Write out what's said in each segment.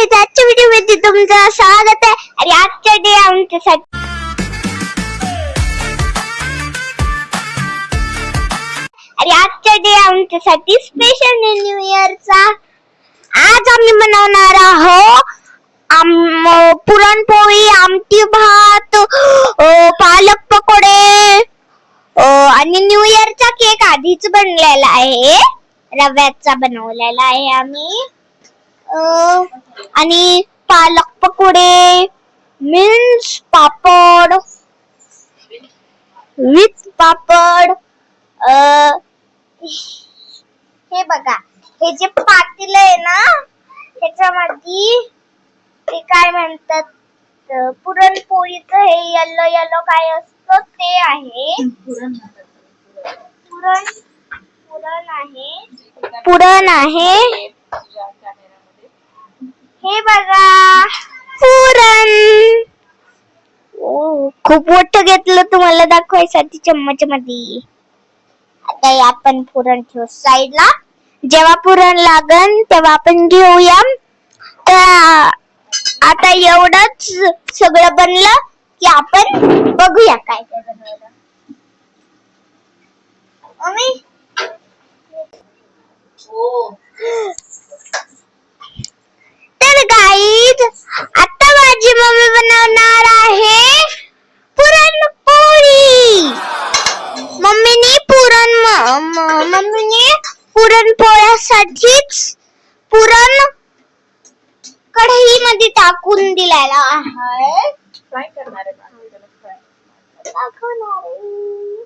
Guys आजच्या व्हिडिओमध्ये तुमचं स्वागत आहे. आणि आजच्या डे आमच्यासाठी आणि आजच्या डे आमच्यासाठी स्पेशल न्यू इयरचा आज आम्ही बनवणार आहो आम पुरणपोळी आमटी भात पालक पकोडे आणि न्यू इयरचा केक आधीच बनलेला आहे. रव्याचा बनवलेला आहे आम्ही. आणि पालक पकोडे मिन्स पापड विथ पापड हे बघा हे जे पातील आहे ना त्याच्यामध्ये ते काय म्हणतात पुरणपोळीच हे येलो येलो काय असतं ते आहे. पुरण पुरण आहे. पुरण आहे. हे बघा. पुरण. खूप मोठं घेतलं तुम्हाला दाखवायसाठी चम्मच मध्ये आता आपण पुरण ठेवू साईडला. जेव्हा पुरण लागन तेव्हा आपण घेऊया. तर आता एवढंच सगळं बनलं की आपण बघूया काय काय बनवलं मम्मी तर गाईज आता माझी मम्मी बनवणार आहे पुरणपोळी मम्मीने पुरण म- म- मम्मीने पुरणपोळ्यासाठीच पुरण कढईमध्ये टाकून दिलेला आहे काय करणार आहे बाळा? त्याला काय? दाखवणार आहे.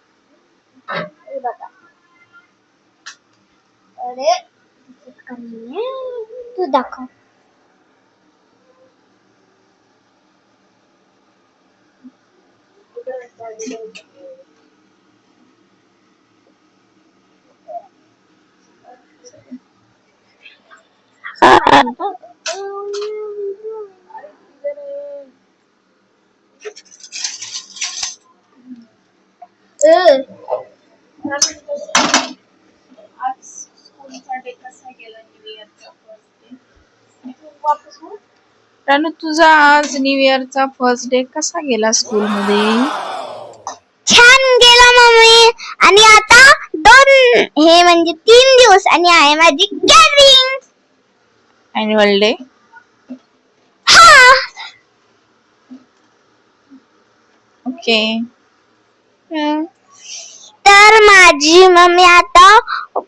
हे बघा अरे दिसत का नाहीये? तू दाखव अ, आज स्कूलचा डे कसा गेला न्यू इयरचा फर्स्ट डे वापस रानू तुझा आज न्यू इयरचा फर्स्ट डे कसा गेला स्कूल मध्ये? छान गेला मम्मी. आणि आता दोन हे म्हणजे तीन दिवस आणि आहे माझी गॅदरिंग अॅन्युअल डे हा. ओके माझी मम्मी आता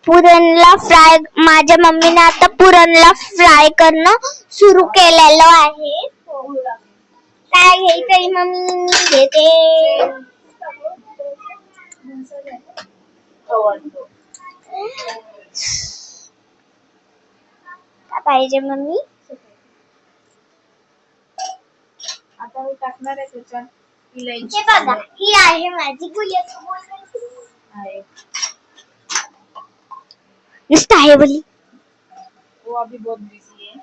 पुरणला फ्राय माझ्या मम्मीने आता पुरणला फ्राय करणं सुरू केलेलं आहे. काय घ्यायचंय मम्मी? घेते काय पाहिजे मम्मी? आता मी टाकणार आहे त्याच्यात हे ही आहे माझी गुलिया नुसतं आहे बोली। वो अभी बहुत बिज़ी है।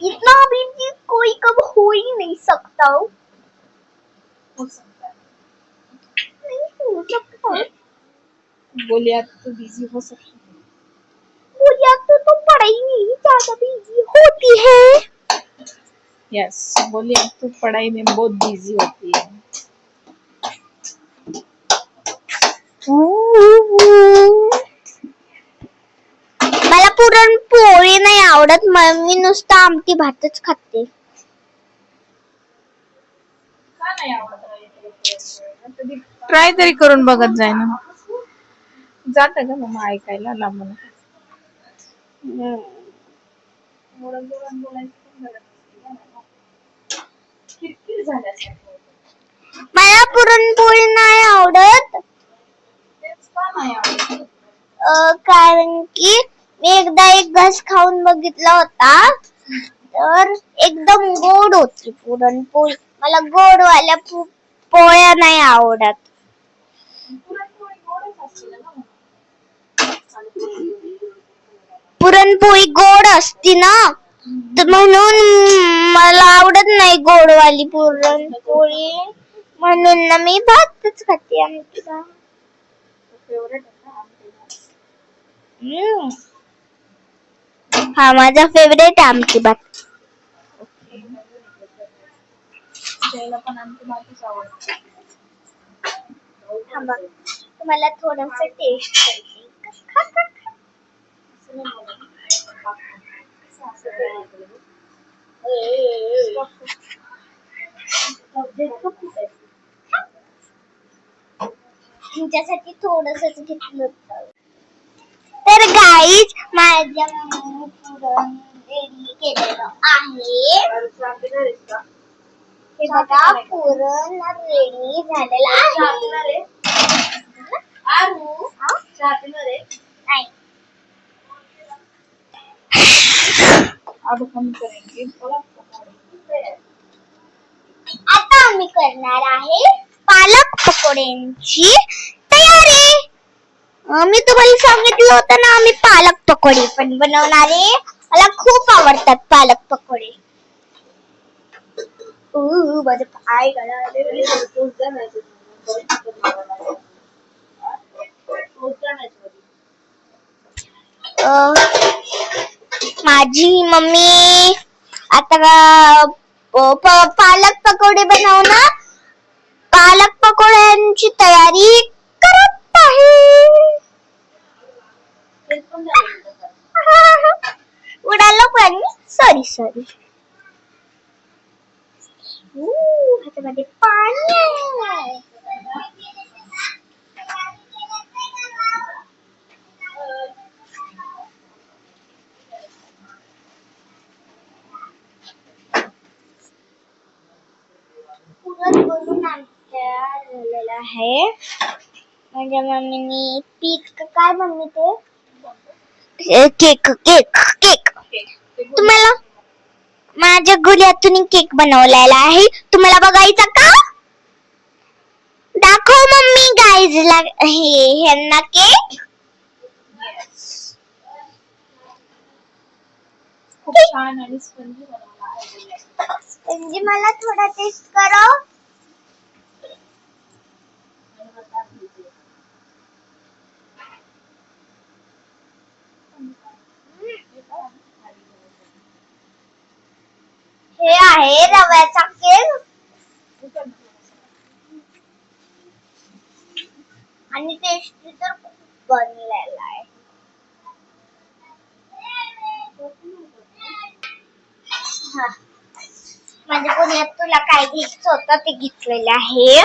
इतना भी भी कोई कब हो ही नहीं सकता हो। सकता है। नहीं हो सकता। बोलिए तो बिज़ी हो सकती है। गुलिया तो तो पढ़ाई नहीं ज़्यादा बिज़ी होती है। यस बोलिए आप तो पढ़ाई में बहुत बिज़ी होती है। मला पुरणपोळी नाही आवडत म- मी नुसतं आमटी भातच खाते. का नाही आवडत ट्राय तरी करून बघत जाय ना. जात का मग ऐकायला? लांबून. मला पुरणपोळी नाही आवडत तेच का नाही आवडत अं, कारण की मी एकदा एक घास खाऊन बघितला होता. तर एकदम गोड होती पुरणपोळी. मला गोडवाल्या पो- पोळ्या नाही आवडत. पुरणपोळी असते ना पुरणपोळी गोड असती ना तर म्हणून मला आवडत नाही गोडवाली पुरणपोळी. म्हणून ना मी भातच खाते आमचा. फेवरेट. हा माझा फेवरेट आमची भात पण आमची आवडते. थांबा. तुम्हाला थोडस टेस्ट करते खा, खा, खा. तुमच्यासाठी थोडस घेतलं होतं. तर गाईज माझ्या मम्मीने पुरण रेडी केलेलं आहे. हे बघा पुरण रेडी झालेलं आहे. हा? नाही. अब हम करेंगे. आता आम्ही करणार आहे पालक पकोड्यांची तयारी. मी तुम्हाला सांगितलं होतं ना आम्ही पालक पकोडे पण बनवणारे. मला खूप आवडतात पालक पकोडे. माझे पाय अं, माझी मम्मी आता पालक पकोडे बनवणार. पालक पकोड्यांची तयारी करत आहे. उडालो पण. सॉरी सॉरी हातामध्ये पाणी आहे माझ्या मम्मीने पीठ का- काय मम्मी ते? केक केक केक तुम्हाला माझ्या गुल्यातून केक बनवलेला आहे. तुम्हाला बघायचा का? दाखव मम्मी गाईजला हे ह्यांना केक खूप छान आणि स्पंजी बनवला आहे. म्हणजे मला थोडा टेस्ट करो. हे आहे रव्याचा केक आणि टेस्टी तर खूप बनलेला आहे. म्हणजे पुण्यात तुला काय घ्यायचं होतं ते घेतलेलं आहे.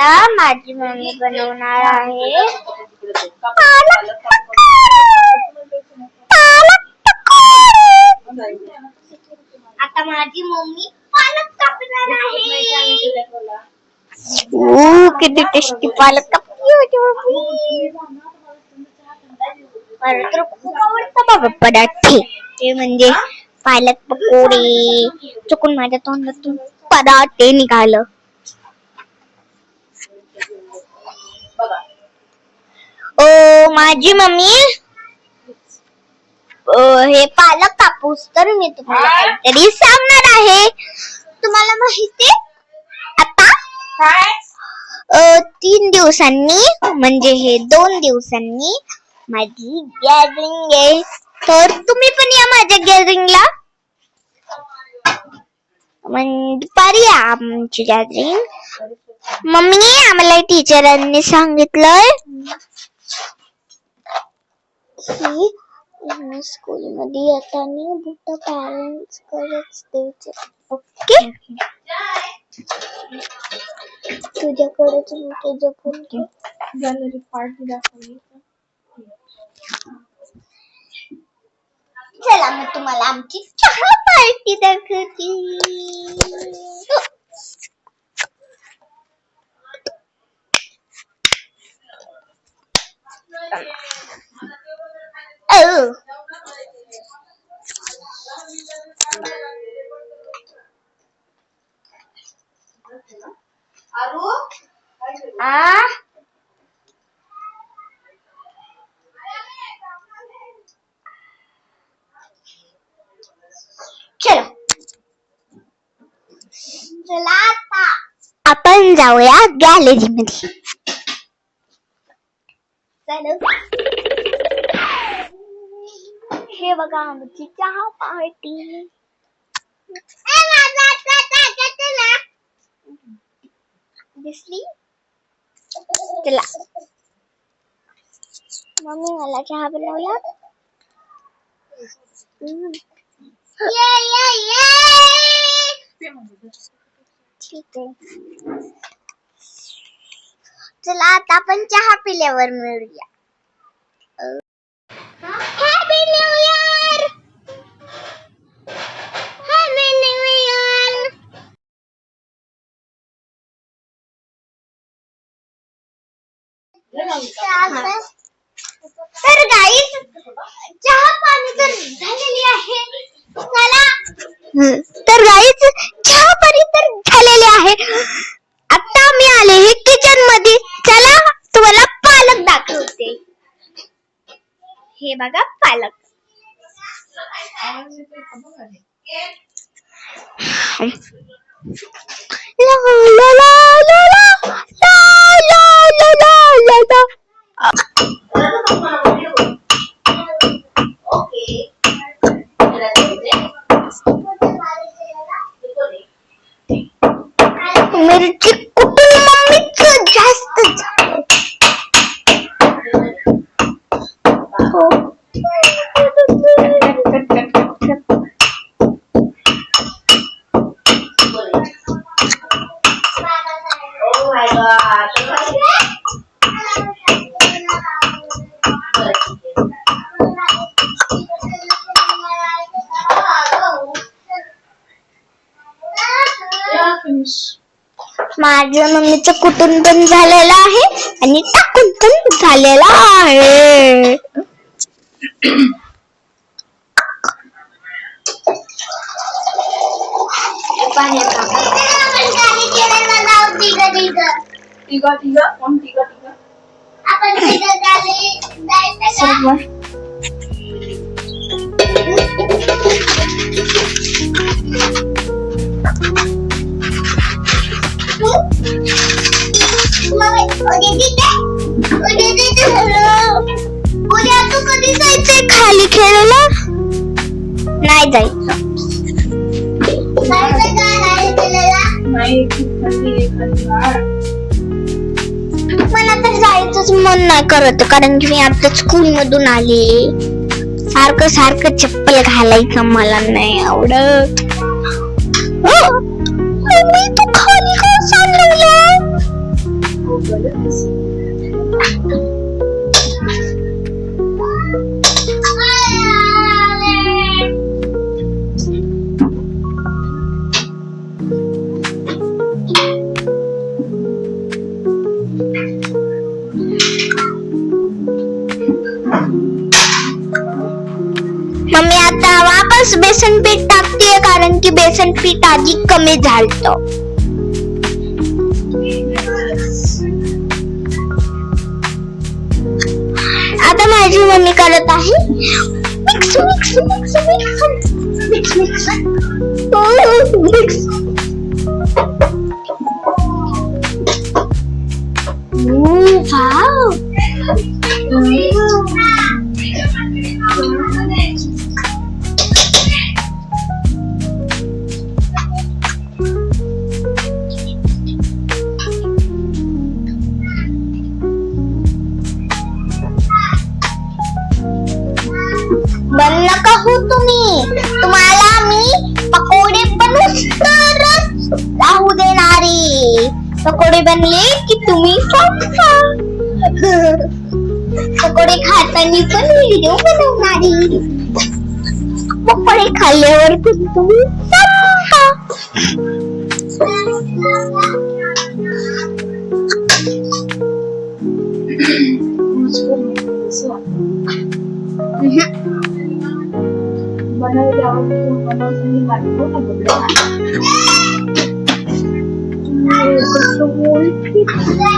आता माझी मम्मी बनवणार आहे. आता माझी मम्मी पालक कापणार आहे. ओ किती टेस्टी पालक कापली होती मम्मी. मला तर खूप आवडतं बाबा पराठे ते म्हणजे पालक पकोडे. चुकून माझ्या तोंडातून पराठे निघालं. माझी मम्मी हे पालक कापूस तर मी तुम्हाला काहीतरी सांगणार आहे. तुम्हाला माहिती आता? तीन दिवसांनी म्हणजे हे दोन दिवसांनी माझी गॅदरिंग आहे. तर तुम्ही पण या माझ्या गॅदरिंगला म्हणजे दुपारी या आमची गॅदरिंग मम्मी आम्हाला टीचरांनी सांगितलंय. की स्कूल मध्ये येताना बुट पॅरेंट्स कडेच द्यायचे ओके तुझ्याकडेच बुट जपून ठेव गॅलरी पार्टी दाखवली चला मग तुम्हाला आमची चहा पार्टी दाखवते चलो. चला आता. आपण जाऊया गॅलरी मध्ये चलो. हे बघा आमची चहा पार्टी दिसली? चला. मम्मी मला चहा बनवला. ठीक आहे चला आता आपण चहा पिल्यावर मिळूया. Happy new year happy new year तर गाईस चहा पाणी तर झालेली आहे. तर गाईच चहा पाणी तर झालेले आहे. आता मी आले हे किचनमध्ये चला तुम्हाला पालक दाखवते. हे बघा पालक. आवाज ला माझ्या मम्मीचं कुटुंब पण झालेलं आहे आणि टाकून पण झालेलं आहे. तिघा तिघा कोण तिघा तिघा सर्व उद्या तू कधी जायचंय खाली खेळायला नाही जायचं नाही. मला तर जायचंच मन नाही करत कारण की मी आता स्कूल मधून आले. सारखं सारखं चप्पल घालायचं मला नाही आवडत. मम्मी तू खाली का बेसन पीठ आधी कमी झालत. आता माझी मम्मी करत आहे. Mix mix mix mix mix mix mix पकोडे बनले की तुम्ही पकोडे खाताना पण व्हिडिओ बनवणारी. पकोडे खाल्ल्यावर तुम्ही बनवल्यावर मजबूर नाही, असं वाटतं. Yeah.